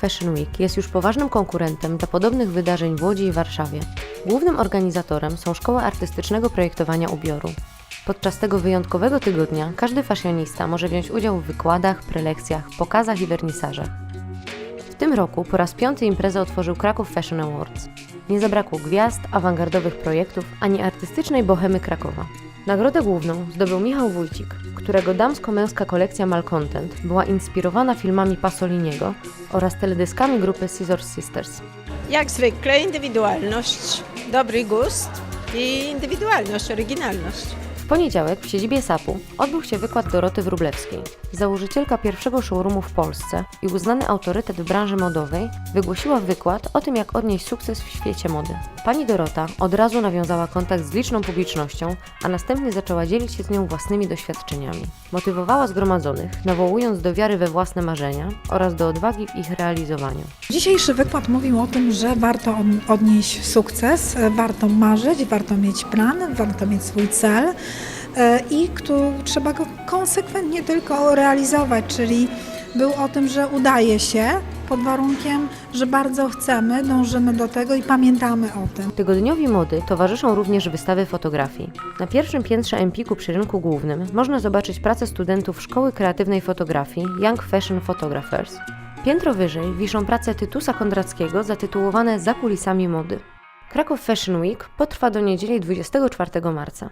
Fashion Week jest już poważnym konkurentem dla podobnych wydarzeń w Łodzi i Warszawie. Głównym organizatorem są Szkoły Artystycznego Projektowania Ubioru. Podczas tego wyjątkowego tygodnia każdy fashionista może wziąć udział w wykładach, prelekcjach, pokazach i wernisażach. W tym roku po raz piąty imprezę otworzył Kraków Fashion Awards. Nie zabrakło gwiazd, awangardowych projektów ani artystycznej bohemy Krakowa. Nagrodę główną zdobył Michał Wójcik, którego damsko-męska kolekcja Malcontent była inspirowana filmami Pasoliniego oraz teledyskami grupy Scissor Sisters. Jak zwykle indywidualność, dobry gust i indywidualność, oryginalność. Poniedziałek w siedzibie SAP-u odbył się wykład Doroty Wróblewskiej, założycielka pierwszego showroomu w Polsce i uznany autorytet w branży modowej, wygłosiła wykład o tym, jak odnieść sukces w świecie mody. Pani Dorota od razu nawiązała kontakt z liczną publicznością, a następnie zaczęła dzielić się z nią własnymi doświadczeniami. Motywowała zgromadzonych, nawołując do wiary we własne marzenia oraz do odwagi w ich realizowaniu. Dzisiejszy wykład mówił o tym, że warto od- odnieść sukces, warto marzyć, warto mieć plan, warto mieć swój cel i któ- trzeba go konsekwentnie tylko realizować, czyli był o tym, że udaje się pod warunkiem, że bardzo chcemy, dążymy do tego i pamiętamy o tym. Tygodniowi mody towarzyszą również wystawy fotografii. Na pierwszym piętrze Empiku przy rynku głównym można zobaczyć pracę studentów Szkoły Kreatywnej Fotografii Young Fashion Photographers. Piętro wyżej wiszą prace Tytusa Kondrackiego zatytułowane Za kulisami mody. Kraków Fashion Week potrwa do niedzieli 24 marca.